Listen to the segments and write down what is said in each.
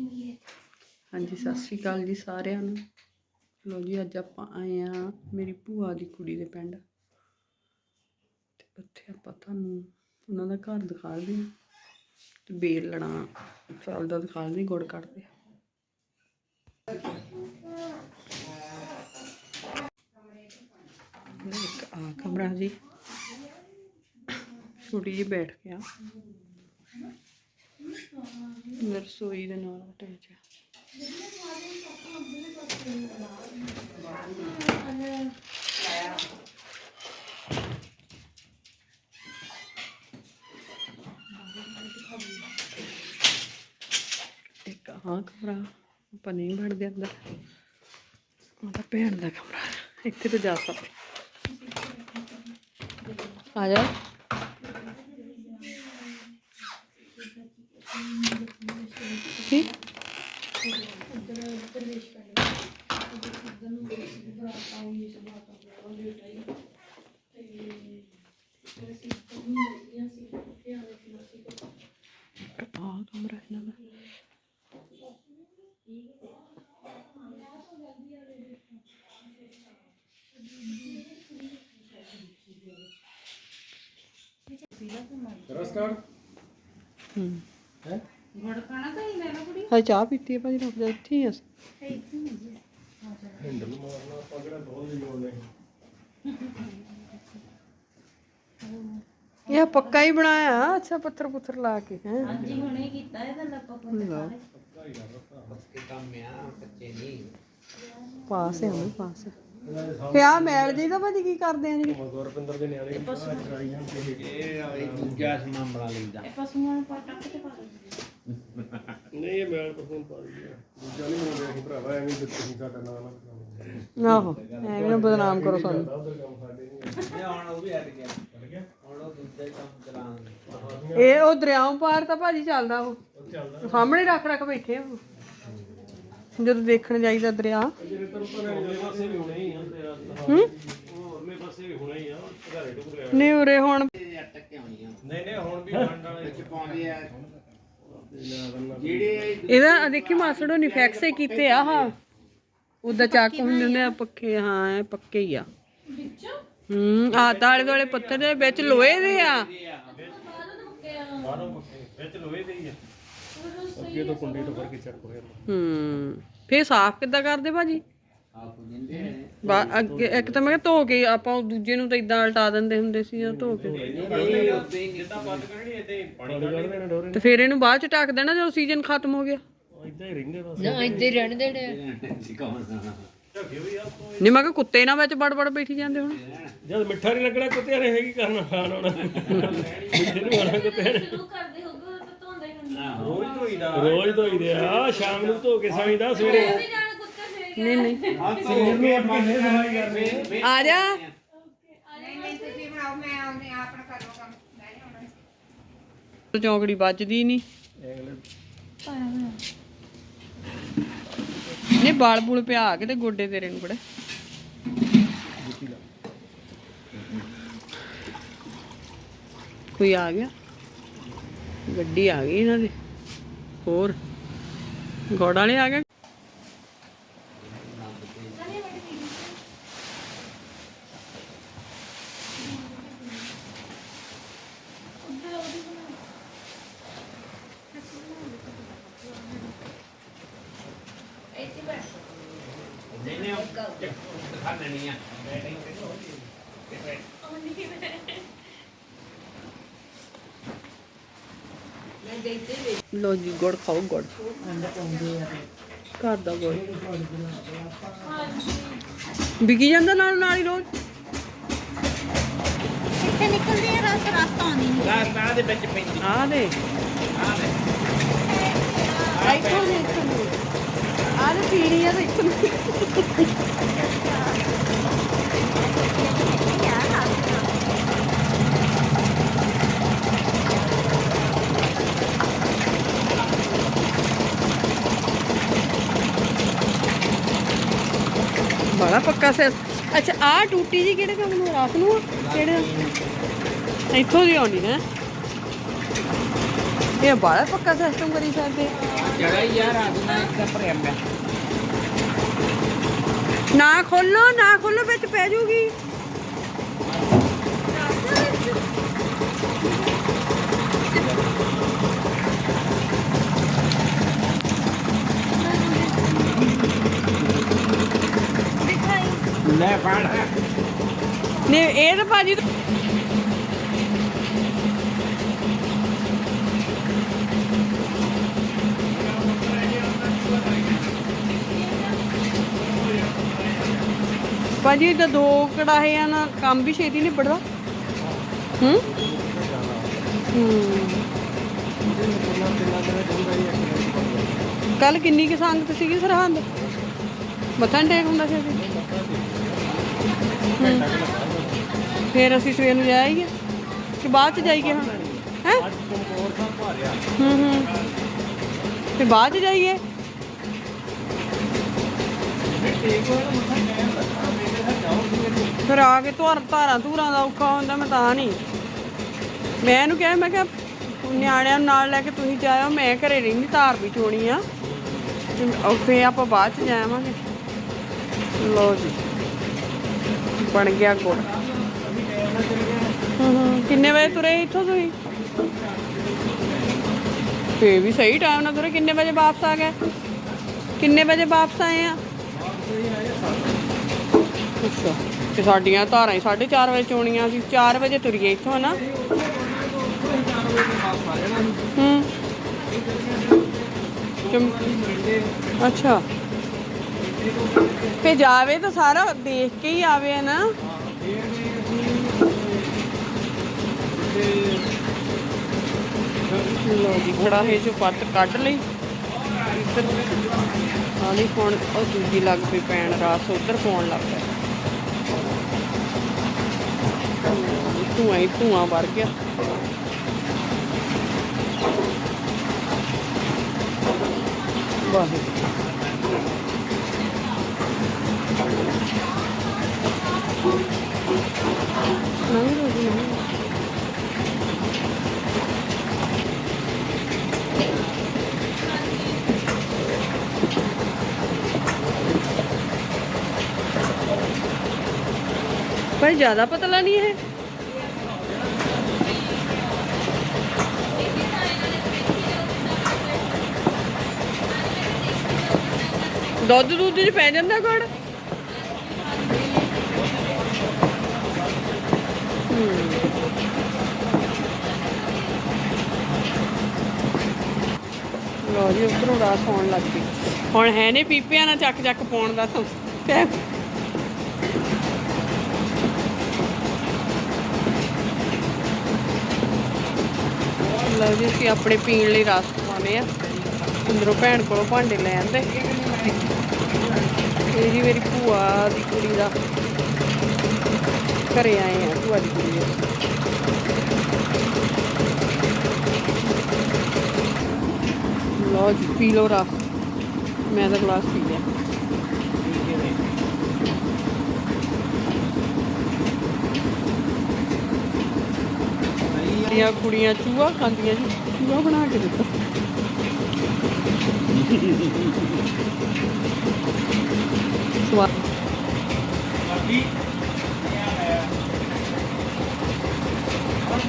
ਹਾਂਜੀ, ਸਤਿ ਸ਼੍ਰੀ ਅਕਾਲ ਜੀ ਸਾਰਿਆਂ ਨੂੰ। ਲੋ ਜੀ, ਅੱਜ ਆਪਾਂ ਆਏ ਆ ਮੇਰੀ ਭੂਆ ਦੀ ਕੁੜੀ ਦੇ ਪਿੰਡ। ਤੇ ਉੱਥੇ ਆਪਾਂ ਤੁਹਾਨੂੰ ਉਹਨਾਂ ਦਾ ਘਰ ਦਿਖਾ ਦਿੰਦੇ ਹਾਂ। ਤੇ ਬੇਲ ਲਣਾ ਚੱਲਦਾ ਦਿਖਾ ਦਿੰਦੇ ਗੁੜ ਕੱਢਦੇ ਇੱਕ ਆ ਕਮਰਾ ਜੀ। ਛੋਟੀ ਜਿਹੀ ਬੈਠ ਗਿਆ ਰਸੋਈ ਦੇ ਨਾਲ ਅਟੈਚ ਹੈ ਇੱਕ ਆਹ ਕਮਰਾ ਆਪਾਂ ਨਹੀਂ ਵੜਦੇ ਅੰਦਰ। ਉਹਦਾ ਭੈਣ ਦਾ ਕਮਰਾ। ਇੱਥੇ ਤਾਂ ਜਾ ਸਕਦੇ। ਆ ਜਾ ਕੀ ਆਹ ਕਮਰਾ ਇਹਨਾਂ ਦਾ ਹੂੰ। ਹੈ ਹਾਂ ਚਾਹ ਪੀਤੀ ਹੈ ਭਾਜੀ ਰੁਕ ਜਾ ਇੱਥੇ ਹੀ ਆ। ਹੈਂਡਲ ਮਾਰਨਾ ਨਹੀਂ ਮੋੜਨੇ ਇਹ ਪੱਕਾ ਹੀ ਬਣਾਇਆ ਅੱਛਾ ਪੱਥਰ ਪੁੱਥਰ ਲਾ ਕੇ ਹੈ। ਹਾਂਜੀ ਹੁਣੇ ਕੀਤਾ ਇਹਦਾ ਲੱਪਾ ਪੁੰਦਾ ਪਾਸ ਹੈ ਉਹ ਪਾਸ ਹੈ। ਪਿਆ ਮੈਲ ਜੀ ਦਾ ਭਾਜੀ ਕੀ ਕਰਦੇ ਆ ਜੀ ਗੁਰਪਿੰਦਰ ਦੇ ਨਿਆਣੇ। ਨੂੰ ਚੜਾਈ ਜਾਂਦੇ ਇਹ ਪਸ਼ੂਆਂ ਨੂੰ ਪਾ ਟੱਕ ਤੇ ਪਾ ਦਿੰਦੇ। ਨਹੀਂ ਇਹ ਮੈਲ ਪਰਫੂਮ ਪਾ ਦਿਆ ਦੂਜਾ ਨਹੀਂ ਮੋੜਿਆ ਸੀ ਭਰਾਵਾ ਐਵੇਂ ਦਿੱਤੇ ਸੀ ਸਾਡਾ ਨਾਂ ਨਾ ਆਹੋ ਐਵੇਂ ਨਾ ਬਦਨਾਮ ਕਰੋ ਸਾਨੂੰ। ਉਧਰ ਕੰਮ ਸਾਡੇ ਨਹੀਂ ਹੁਣ ਉਹ ਵੀ ਹਟ ਗਿਆ। ਹਟ ਗਿਆ? ਹੁਣ ਉਹ ਦੂਜਾ ਹੀ ਕੰਮ ਚਲਾਉਣ ਇਹ ਉਹ ਦਰਿਆਓਂ ਪਾਰ ਤਾਂ ਭਾਜੀ ਚੱਲਦਾ ਉਹ। ਉਹ ਚੱਲਦਾ। ਸਾਹਮਣੇ ਰੱਖ ਰੱਖ ਬੈਠੇ ਆ ਉਹ। ਜਦੋਂ ਦੇਖਣ ਜਾਈਦਾ ਦਰਿਆ। ਹੀ? ਨਹੀਂ ਉਰੇ ਹੁਣ ਨਹੀਂ ਨਹੀਂ ਹੁਣ ਵੀ ਵਾਲੇ ਇਹਦਾ ਦੇਖੀ ਮਾਸੜੋ ਨਹੀਂ ਫੈਕਸ ਹੀ ਕੀਤੇ ਆ ਹਾਂ ਉਹਦਾ ਚੱਕ ਹੁੰਦੇ ਨੇ ਪੱਕੇ ਹਾਂ ਇਹ ਪੱਕੇ ਹੀ ਆ। ਹੂੰ ਆ ਤਾਲੇ ਵਾਲੇ ਪੱਥਰ ਦੇ ਵਿੱਚ ਲੋਹੇ ਦੇ ਆ। ਬਾਹਰੋਂ ਪੱਕੇ ਵਿੱਚ ਲੋਹੇ ਦੇ ਹੀ ਆ। ਅੱਗੇ ਤੋਂ ਕੁੰਡੀ ਤੋਂ ਕਰਕੇ ਚੱਕ ਹੋਇਆ। ਹੂੰ ਫੇਰ ਸਾਫ਼ ਕਿੱਦਾਂ ਕਰਦੇ ਭਾਜੀ? ਆਪ ਦਿੰਦੇ ਨੇ ਬਾ- ਅੱਗੇ ਇੱਕ ਤਾਂ ਮੈਂ ਕਿਹਾ ਧੋ ਕੇ ਆਪਾਂ ਉਹ ਦੂਜੇ ਨੂੰ ਤਾਂ ਇਦਾਂ ਉਲਟਾ ਦਿੰਦੇ ਹੁੰਦੇ ਸੀ ਜਾਂ ਧੋ ਕੇ। ਤੇ ਫਿਰ ਇਹਨੂੰ ਬਾਅਦ ਚ ਢੱਕ ਦੇਣਾ ਜਦੋਂ ਸੀਜ਼ਨ ਖਤਮ ਹੋ ਗਿਆ। ਇਦਾਂ ਹੀ ਰਹਿੰਦੇ ਬਸ। ਨਾ ਇੱਥੇ ਰਹਿਣ ਦੇਣੇ ਸਿਕਾਉਣ ਢੱਕੇ ਵੀ ਆ? ਤੋਂ ਨਹੀਂ ਮੈਂ ਕਿਹਾ ਕੁੱਤੇ ਨਾ ਵਿੱਚ ਬੜ ਬੜ ਬੈਠੀ ਜਾਂਦੇ ਹੁਣ। ਜਦ ਮਿੱਠਾ ਨਹੀਂ ਲੱਗਣਾ ਕੁੱਤਿਆਂ ਨੇ ਹੈਗੀ ਕਰਨਾ ਖਾਣ ਆਉਣਾ। ਮਿੱਠੇ ਨੂੰ ਆਣਾ ਕੁੱਤਿਆਂ ਨੇ। ਸ਼ੁਰੂ ਕਰਦੇ ਹੋਗੇ ਧੋਈਦਾ। ਰੋਜ਼ ਧੋਈਦੇ ਆ। ਸ਼ਾਮ ਨੂੰ ਧੋ ਕੇ ਸੌਂਦਾ ਸਵੇਰੇ ਫੇਰ ਨਹੀਂ ਨਹੀਂ। ਆ ਤੋਂ ਕੇ ਮੰਨੇ ਸਫ਼ਾਈ ਕਰਦੇ ਆ ਜਾ। ਚੌਂਕੜੀ ਵੱਜਦੀ ਨਹੀਂ ਨਹੀਂ ਬਾਲ ਬੂਲ ਪਿਆ ਕੇ ਤੇ ਗੋਡੇ ਤੇਰੇ ਨੂੰ ਬੜੇ ਕੋਈ ਆ ਗਿਆ? ਗੱਡੀ ਆ ਗਈ ਇਹਨਾਂ ਦੀ। ਹੋਰ। ਗੋੜ ਵਾਲੇ ਆ ਗਏ ਨਹੀਂ ਨਹੀਂ ਖਾਣੇ ਨਹੀਂ ਆ। ਲੋ ਜੀ ਗੁੜ ਖਾਓ ਗੁੜ। ਘਰ ਦਾ ਗੁੜ। ਵਿਕੀ ਜਾਂਦਾ ਨਾਲ ਨਾਲ ਹੀ ਰੋਜ਼। ਇੱਥੇ ਨਿਕਲਦੀ ਹੈ ਰਸ ਰਸ ਆਉਂਦੀ ਨਹੀਂ ਰਾਸਤਾ ਦੇ ਵਿੱਚ ਪੈਂਦੀ। ਆ ਦੇ। ਆ ਦੇ। ਇੱਥੋਂ ਦੇ ਇੱਥੋਂ ਆ ਦੇ ਪੀਣੀ ਆ ਤੇ ਇੱਥੋਂ ਪੱਕਾ ਸੇ ਅੱਛਾ ਆ ਟੂਟੀ ਜੀ ਕਿਹੜੇ ਕੰਮ ਨੂੰ ਰਾਤ ਨੂੰ ਆ? ਕਿਹੜੇ ਇੱਥੋਂ ਦੀ ਆਉਣੀ ਹੈ। ਇਹ ਬਾਹਲਾ ਪੱਕਾ ਸਿਸਟਮ ਕਰੀ ਸਕਦੇ ਜਗ੍ਹਾ ਹੀ ਯਾਰ ਅੱਜ ਨਾ ਇੱਕ ਤਾਂ ਭਰਿਆ ਪਿਆ। ਨਾ ਖੋਲੋ ਨਾ ਖੋਲੋ ਵਿੱਚ ਪੈ ਜੂਗੀ। ਲੈ ਫੜ। ਨੇ ਇਹ ਤਾਂ ਭਾਜੀ ਭਾਜੀ ਤਾਂ ਦੋ ਕੜਾਹੇ ਆ ਨਾ, ਕੰਮ ਵੀ ਛੇਤੀ ਨਿਬੜਦਾ। ਹੂੰ? ਹੂੰ। ਕੱਲ ਕਿੰਨੀ ਕੁ ਸੰਗਤ ਸੀਗੀ ਸਰਹੰਦ? ਮੱਥਾ ਨੀ ਟੇਕ ਹੁੰਦਾ ਸੀ ਫਿਰ ਅਸੀਂ ਸਵੇਰ ਨੂੰ ਜਾਈਏ ਕਿ ਬਾਅਦ ਚ ਜਾਈਏ ਹਾਂ? ਹੈ? ਹੂੰ ਹੂੰ। ਫਿਰ ਬਾਅਦ ਚ ਜਾਈਏ? ਫਿਰ ਆ ਕੇ ਧਾਰ ਧਾਰਾਂ ਧੂਰਾਂ ਦਾ ਔਖਾ ਹੁੰਦਾ, ਮੈਂ ਤਾਂ ਨਹੀਂ। ਮੈਂ ਇਹਨੂੰ ਕਿਹਾ, ਮੈਂ ਕਿਹਾ, ਨਿਆਣਿਆਂ ਨੂੰ ਨਾਲ ਲੈ ਕੇ ਤੁਸੀਂ ਜਾਇਓ, ਮੈਂ ਘਰੇ ਰਹਿੰਦੀ, ਧਾਰ ਵੀ ਚੋਣੀ ਆ। ਤੇ ਉੱਥੇ ਆਪਾਂ ਬਾਅਦ ਚ ਜਾਵਾਂਗੇ। ਲੋ ਜੀ। ਬਣ ਗਿਆ ਗੁੜ। ਹੂੰ ਹੂੰ ਕਿੰਨੇ ਵਜੇ ਤੁਰੇ ਇੱਥੋਂ ਤੁਸੀਂ? ਤੇ ਵੀ ਸਹੀ ਟਾਈਮ ਨਾਲ ਤੁਰੇ। ਕਿੰਨੇ ਵਜੇ ਵਾਪਸ ਆ ਗਏ? ਕਿੰਨੇ ਵਜੇ ਵਾਪਸ ਆਏ ਆ? ਅੱਛਾ। ਤੇ ਸਾਡੀਆਂ ਧਾਰਾਂ ਹੀ 4:30 ਵਜੇ ਚੋਣੀਆਂ ਸੀ। 4 ਵਜੇ ਤੁਰੀਏ ਇੱਥੋਂ ਨਾ ਹੂੰ ਅੱਛਾ। ਤੇ ਜਾਵੇ ਤਾਂ ਸਾਰਾ ਦੇਖ ਕੇ ਹੀ ਆਵੇ ਨਾ ਲੋ ਜੀ ਕੜਾਹੇ ਚੋਂ ਪੱਤ ਕੱਢ ਲਈ। ਇੱਧਰ ਆਲੀ ਹੁਣ ਉਹ ਦੂਜੀ ਲੱਗ ਪਈ ਪੈਣ ਰਾਸ ਉਧਰ ਪਾਉਣ ਲੱਗ ਪਿਆ। ਧੂਆਂ ਹੀ ਧੂਆਂ ਵਰ ਗਿਆ। ਵਾਹਿਗੁਰੂ। पर ज्यादा पतला नहीं है ਦੁੱਧ ਦੁੱਧ ਚ ਪੈ ਜਾਂਦਾ ਗੜ ਲੋ ਜੀ, ਉਧਰੋਂ ਰਾਸ ਆਉਣ ਲੱਗ ਪਈ ਹੁਣ ਹੈ ਨੇ ਪੀਪਿਆਂ ਨਾਲ ਚੱਕ ਚੱਕ ਪਾਉਣ ਦਾ ਟਾਈਮ ਲਓ ਜੀ, ਅਸੀਂ ਆਪਣੇ ਪੀਣ ਲਈ ਰਸ ਪਵਾਉਣੇ ਆ। ਅੰਦਰੋਂ ਭੈਣ ਕੋਲੋਂ ਭਾਂਡੇ ਲੈ ਆਂਦੇ। ਇਹ ਜੀ ਮੇਰੀ ਭੂਆ ਦੀ ਕੁੜੀ ਦਾ। ਘਰੇ ਆਏ ਆ ਭੂਆ ਦੀ ਕੁੜੀ ਲਓ ਜੀ ਪੀ ਲਓ ਰਸ ਮੈਂ ਤਾਂ ਗਲਾਸ ਪੀ ਲਿਆ। ਇਹ ਕੁੜੀਆਂ ਚੂਹਾ ਖਾਂਦੀਆਂ ਜੀ ਚੂਹਾ ਬਣਾ ਕੇ ਦਿੱਤਾ। ਸਵਾਦ।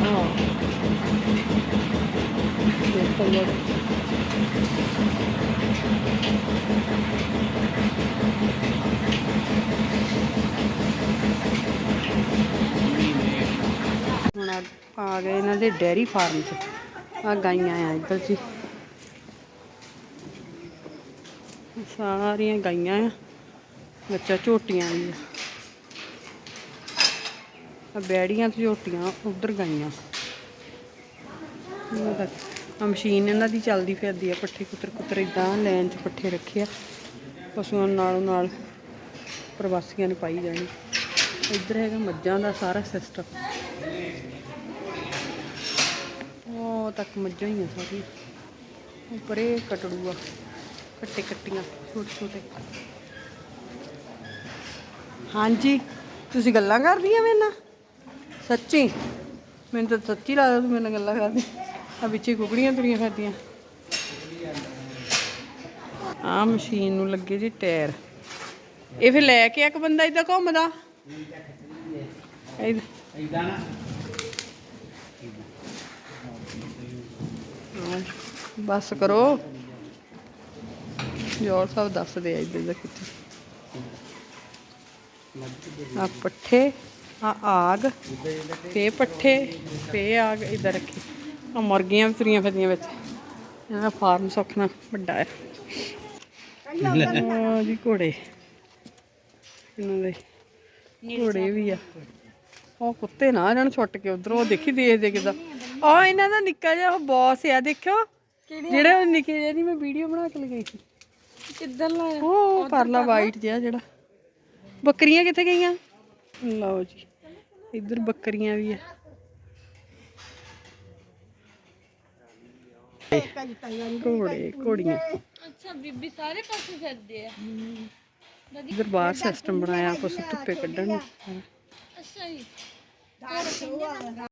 ਹਾਂ ਦੇਖੋ ਲੋੜ ਹੁਣ ਆ- ਗਏ ਇਹਨਾਂ ਦੇ ਡੈਰੀ ਫਾਰਮ 'ਚ। ਆ ਗਾਈਆਂ ਆ ਇੱਧਰ ਜੀ। ਸਾਰੀਆਂ ਗਾਈਆਂ ਆ। ਬੱਚਾ ਝੋਟੀਆਂ ਵੀ ਆ। ਬੈੜੀਆਂ ਤੇ ਝੋਟੀਆਂ, ਉਧਰ ਗਾਈਆਂ। ਆ ਮਸ਼ੀਨ ਇਹਨਾਂ ਦੀ ਚੱਲਦੀ ਫਿਰਦੀ ਆ, ਪੱਠੇ ਕੁੱਤਰ ਕੁੱਤਰ ਇਦਾਂ ਲੈਣ 'ਚ ਪੱਠੇ ਰੱਖੇ ਆ। ਪਸ਼ੂਆਂ ਨਾਲੋਂ ਨਾਲ ਪ੍ਰਵਾਸੀਆਂ ਨੇ ਪਾਈ ਜਾਣੀ। ਇੱਧਰ ਹੈਗਾ ਮੱਝਾਂ ਦਾ ਸਾਰਾ ਸਿਸਟਮ ਤੱਕ ਮੱਝਾਂ ਹੀ ਆ ਸਾਰੀਆਂ। ਉੱਪਰ ਇਹ ਕਟੜੂਆ ਕੱਟੇ ਕੱਟੀਆਂ ਛੋਟੇ ਛੋਟੇ। ਹਾਂਜੀ ਤੁਸੀਂ ਗੱਲਾਂ ਕਰਦੀਆਂ ਮੇਰੇ ਨਾਲ? ਸੱਚੀ? ਮੈਨੂੰ ਤਾਂ ਸੱਚੀ ਲੱਗਦਾ ਤੂੰ ਮੇਰੇ ਨਾਲ ਗੱਲਾਂ ਕਰਦੀ। ਆ ਵਿੱਚੇ ਕੁਕੜੀਆਂ ਤੁਰੀਆਂ ਫਿਰਦੀਆਂ। ਆ ਮਸ਼ੀਨ ਨੂੰ ਲੱਗੇ ਜੀ ਟਾਇਰ। ਇਹ ਫਿਰ ਲੈ ਕੇ ਇੱਕ ਬੰਦਾ ਇਦਾਂ ਘੁੰਮਦਾ। ਇਦਾਂ ਨਾ। ਬਸ ਕਰੋ। ਜੋਰ ਸਾਹਿਬ ਦੱਸਦੇ ਆ ਇਦਾਂ ਦਾ ਕਿਤੇ ਆ ਪੱਠੇ ਆ ਆਗ, ਤੇ ਪੱਠੇ, ਤੇ ਆਗ ਇਧਰ ਰੱਖੀ। ਆ ਮੁਰਗੀਆਂ ਵੀ ਤੁਰੀਆਂ ਫਿਰਦੀਆਂ ਵਿੱਚ। ਇਹਨਾਂ ਦਾ ਫਾਰਮ ਸੁੱਖਣਾ ਵੱਡਾ ਹੈ ਆ ਜੀ ਘੋੜੇ। ਇਹਨਾਂ ਦੇ ਘੋੜੇ ਵੀ ਆ। ਉਹ ਕੁੱਤੇ ਨਾ, ਇਹਨਾਂ ਨੂੰ ਛੁੱਟ ਕੇ ਉਧਰੋਂ ਦੇਖੀ ਦੇਖਦੇ ਕਿਦਾਂ ਆ ਇਹਨਾਂ ਦਾ ਨਿੱਕਾ ਜਿਹਾ ਉਹ ਬੌਸ ਆ ਦੇਖਿਓ। ਜਿਹੜੇ ਉਹ ਨਿੱਕੇ ਜਿਹੇ ਦੀ ਮੈਂ ਵੀਡੀਓ ਬਣਾ ਕੇ ਲਗਾਈ ਸੀ। ਕਿੱਧਰ ਲਾਇਆ? ਉਹ ਪਰਲਾ ਵਾਈਟ ਜਿਹਾ ਜਿਹੜਾ। ਬੱਕਰੀਆਂ ਕਿੱਥੇ ਗਈਆਂ? ਲਓ ਜੀ ਇੱਧਰ ਬੱਕਰੀਆਂ ਵੀ ਆ। ਘੋੜੇ ਘੋੜੀਆਂ। ਅੱਛਾ ਬੀਬੀ ਸਾਰੇ ਪਾਸੇ ਫਿਰਦੇ ਆ। ਇੱਧਰ ਬਾਹਰ ਸਿਸਟਮ ਬਣਾਇਆ ਕੁਛ ਧੁੱਪੇ ਕੱਢਣ ਨੂੰ। ਅੱਛਾ ਜੀ।